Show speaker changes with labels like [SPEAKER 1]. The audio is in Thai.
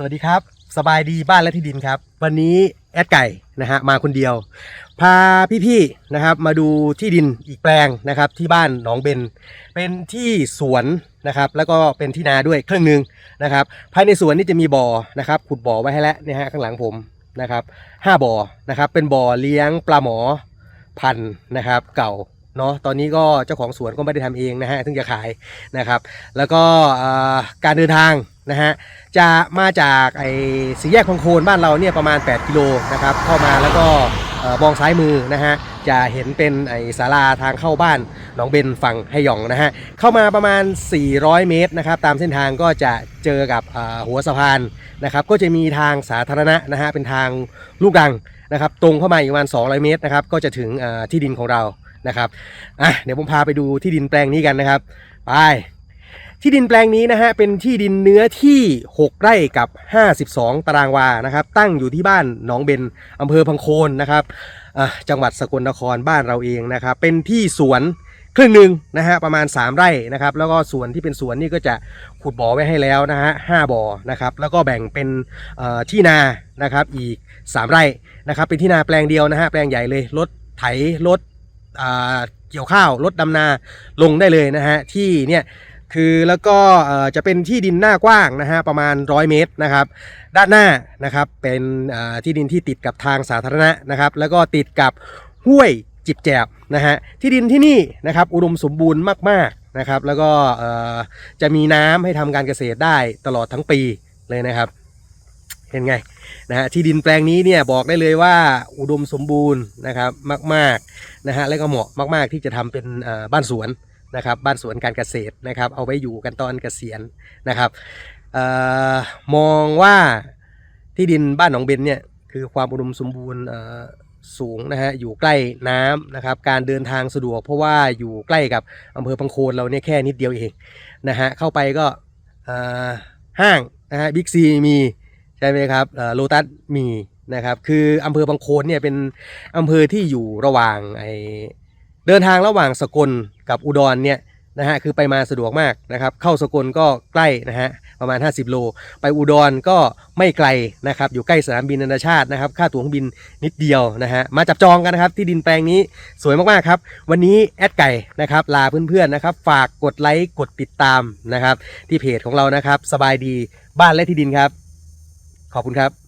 [SPEAKER 1] สวัสดีครับ สบายดีบ้านและที่ดินครับ วันนี้แอดไก่นะฮะมาคนเดียว พาพี่ๆนะครับมาดูที่ดินอีกแปลงนะครับที่บ้านหนองเบนเป็นที่สวนนะครับแล้วก็เป็นที่นาด้วยครึ่งหนึ่งนะครับภายในสวนนี่จะมีบ่อนะครับขุดบ่อไว้ให้แล้วเนี่ยฮะข้างหลังผมนะครับห้าบ่อนะครับเป็นบ่อเลี้ยงปลาหมอพันนะครับเก่าเนาะตอนนี้ก็เจ้าของสวนก็ไม่ได้ทำเองนะฮะถึงจะขายนะครับ แล้วก็การเดินทาง นะฮะจะมาจากไอ้สีแยกคองโคนบ้านเราเนี่ยประมาณ 8 กิโลนะครับเข้ามาแล้วก็เอ่อมองซ้ายมือนะฮะจะเห็นเป็นไอ้ศาลาทางเข้าบ้านหนองเบนฝั่งไฮหยองนะฮะเข้ามาประมาณ 400 เมตรนะครับตามเส้นทางก็จะเจอกับหัวสะพานนะครับก็จะมีทางสาธารณะนะฮะเป็นทางลูกรังนะครับตรงเข้ามาอีกประมาณ 200 เมตรนะครับก็จะถึงที่ดินของเรานะครับอะเดี๋ยวผมพาไปดูที่ดินแปลงนี้กันนะครับไป ที่ดินแปลงนี้นะฮะเป็นที่ดินเนื้อที่ 6 ไร่กับ 52 ตารางวานะครับ ตั้งอยู่ที่บ้านหนองเบนอำเภอพังโคนนะครับอะจังหวัดสกลนครบ้านเราเองนะครับ เป็นที่สวนครึ่งหนึ่งนะฮะประมาณ 3 ไร่นะครับ แล้วก็สวนที่เป็นสวนนี่ก็จะขุดบ่อไว้ให้แล้วนะฮะห้าบ่อนะครับ แล้วก็แบ่งเป็นอ่อที่นานะครับอีก 3 ไร่นะครับ เป็นที่นาแปลงเดียวนะฮะแปลงใหญ่เลยรถไถรถอ่าเกี่ยวข้าวรถดำนาลงได้เลยนะฮะที่เนี่ย คือแล้วก็จะเป็นที่ดินหน้ากว้างนะฮะประมาณ 100 เมตรนะครับ ด้านหน้านะครับเป็นที่ดินที่ติดกับทางสาธารณะนะครับ แล้วก็ติดกับห้วยจิบแจบนะฮะที่ดินที่นี่นะครับอุดมสมบูรณ์มากๆนะครับ แล้วก็จะมีน้ำให้ทำการเกษตรได้ตลอดทั้งปีเลยนะครับเห็นไงนะฮะที่ดินแปลงนี้เนี่ยบอกได้เลยว่าอุดมสมบูรณ์นะครับมากๆนะฮะและก็เหมาะมาก ๆ ที่จะทำเป็นบ้านสวน นะครับบ้านสวนการเกษตรนะครับเอาไว้อยู่กันตอนเกษียณนะครับออมองว่าที่ดินบ้านหนองเบนเนี่ยคือความอุดมสมบูรณ์สูงนะฮะอยู่ใกล้น้ำนะครับการเดินทางสะดวก เพราะว่าอยู่ใกล้กับอำเภอพังโคนเราเนี่ยแค่นิดเดียวเองนะฮะเข้าไปก็ห้างนะฮะบิ๊กซีมีใช่ไหมครับโลตัสมีนะครับคืออำเภอพังโคนเนี่ยเป็นอำเภอที่อยู่ระหว่างไอ เดินทางระหว่างสกลกับอุดรเนี่ยนะฮะคือไปมาสะดวกมากนะครับ เข้าสกลก็ใกล้นะฮะประมาณ 50 โล ไปอุดรก็ไม่ไกลนะครับ อยู่ใกล้สนามบินนานาชาตินะครับ ค่าตั๋วเครื่องบินนิดเดียวนะฮะมาจับจองกันนะครับ ที่ดินแปลงนี้สวยมากๆครับ วันนี้แอดไก่นะครับ ลาเพื่อนๆนะครับ ฝากกดไลค์กดติดตามนะครับ ที่เพจของเรานะครับ สบายดีบ้านและที่ดินครับ ขอบคุณครับ